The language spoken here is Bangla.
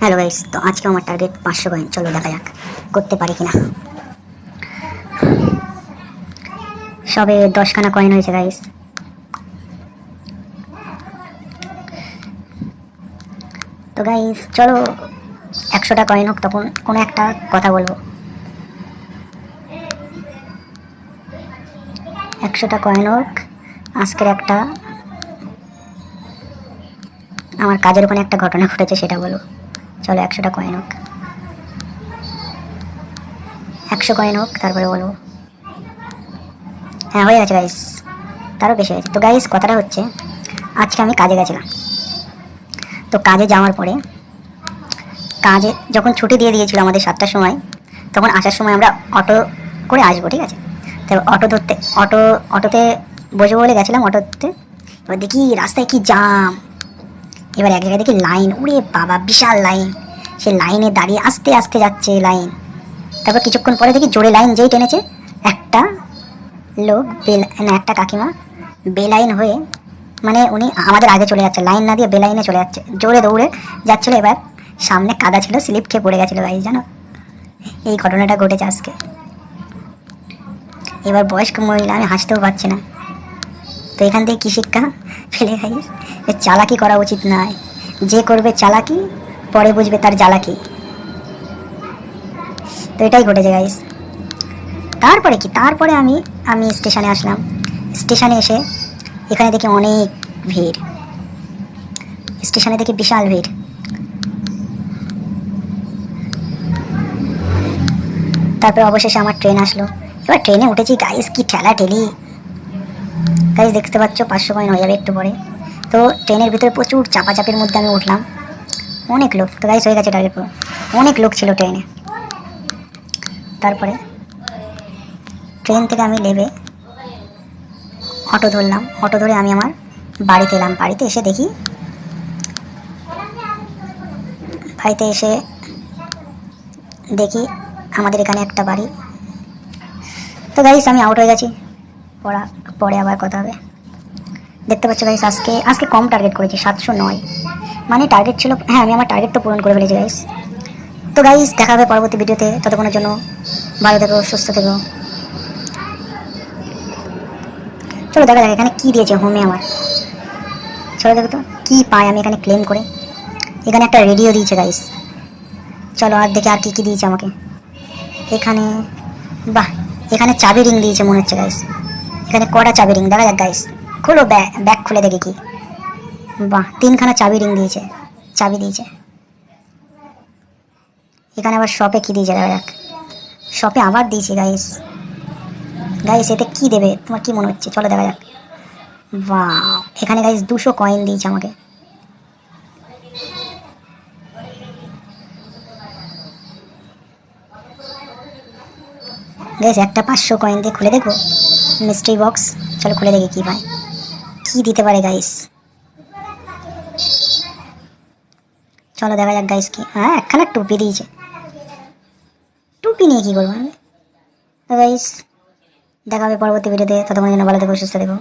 হ্যালো গাইস তো আজকে আমার টার্গেট পাঁচশো কয়েন চলো দেখা যাক, করতে পারি কিনা। সবে দশখানা কয়েন হয়েছে গাইস তো গাইস চলো, একশোটা কয়েন হোক তখন, কোনো একটা কথা বলব। একশোটা কয়েন হোক, আজকের একটা, আমার কাজের ওখানে একটা ঘটনা ঘটেছে, সেটা বলব চলো একশোটা কয়েন হোক। একশো কয়েন হোক, তারপরে বলব। হ্যাঁ হয়ে গেছে গাইস তারও বেশি হয়েছে তো গাইস কথাটা হচ্ছে, আজকে আমি কাজে গেছিলাম। তো কাজে যাওয়ার পরে, কাজে যখন ছুটি দিয়ে দিয়েছিল আমাদের সাতটার সময়, তখন আসার সময় আমরা অটো করে আসব, ঠিক আছে? তো অটো ধরতে, অটো, অটোতে বসবো বলে গেছিলাম অটোতে। এবার দেখি রাস্তায় কি জাম এবার এক জায়গায় দেখি লাইন উড়ে বাবা, বিশাল লাইন। সে লাইনে দাঁড়িয়ে আস্তে আস্তে যাচ্ছে লাইন। তারপর কিছুক্ষণ পরে দেখি জোরে লাইন যেই টেনেছে, একটা লোক বেল একটা কাকিমা বেলাইন হয়ে মানে উনি আমাদের আগে চলে যাচ্ছে, লাইন না দিয়ে বেলাইনে চলে যাচ্ছে, জোরে দৌড়ে যাচ্ছিল। এবার সামনে কাদা ছিল, স্লিপ খেয়ে পড়ে গেছিল ভাই জানো? এই ঘটনাটা ঘটেছে আজকে। এবার বয়স্ক মহিলা, আমি হাসতেও পারছি না। তো এখান থেকে কী শিক্ষা ফেলে যে চালাকি করা উচিত নয়। যে করবে চালাকি, পরে বুঝবে তার জ্বালাকি। তো এটাই ঘটেছে গাইস তারপরে কি? তারপরে আমি আমি স্টেশনে আসলাম। স্টেশনে এসে এখানে দেখি অনেক ভিড়। স্টেশনে দেখি বিশাল ভিড়। তারপরে অবশেষে আমার ট্রেন আসলো। এবার ট্রেনে উঠেছি গাইস কি ঠেলা ঠেলি গাইস দেখতে পাচ্ছ, পাঁচশো কয়েন হয়ে যাবে একটু পরে। তো ট্রেনের ভিতরে প্রচুর চাপাচাপির মধ্যে আমি উঠলাম। অনেক লোক, তো গাইস হয়ে গেছে টার্গেট পুরো। অনেক লোক ছিল ট্রেনে। তারপরে ট্রেন থেকে আমি নেবে অটো ধরলাম। অটো ধরে আমি আমার বাড়িতে এলাম। বাড়িতে এসে দেখি বাড়িতে এসে দেখি আমাদের এখানে একটা বাড়ি। তো গাইস আমি আউট হয়ে গেছি। পড়া পরে আবার কথা হবে। দেখতে পাচ্ছ গাইস আজকে আজকে কম টার্গেট করেছি, সাতশো নয়। মানে টার্গেট ছিল হ্যাঁ আমি আমার টার্গেট তো পূরণ করে ফেলেছি গাইস তো গাইস দেখা হবে পরবর্তী ভিডিওতে। ততক্ষণের জন্য ভালো থেকো, সুস্থ থেকো। চলো দেখা যাক এখানে কী দিয়েছে হোমে আমার। চলো দেখো তো, কী পাই আমি এখানে ক্লেম করে। এখানে একটা রেডিও দিয়েছে গাইস চলো আর দেখে আর কী কী দিয়েছে আমাকে। এখানে, বাহ, এখানে চাবি রিং দিয়েছে মনে হচ্ছে গাইস এখানে কটা চাবি রিং দেখা যাক গাইস খুলো ব্যাগ ব্যাগ খুলে দেখি কি। বাহ, তিনখানা চাবি রিং দিয়েছে, চাবি দিয়েছে। এখানে আবার শপে কি দিয়েছে? দেখা যাক। শপে আবার দিয়েছে গাইস গাইস এতে কি দেবে? তোমার কি মনে হচ্ছে? চলো দেখা যাক। বা এখানে গাইস দুশো কয়েন দিয়েছে আমাকে। গাইস একটা পাঁচশো কয়েন দিয়ে খুলে দেখো। মিস্ট্রি বক্স চলো খুলে দেখি কী পায়। কী দিতে পারে গাইস চলো দেখা যাক গাইস কি হ্যাঁ একখানা টুপি দিয়েছে। টুপি নিয়ে কী করব আমি? গাইস দেখা হবে পরবর্তী ভিডিওতে ততক্ষণ যেন ভালো দেখো সুস্থ থেকো।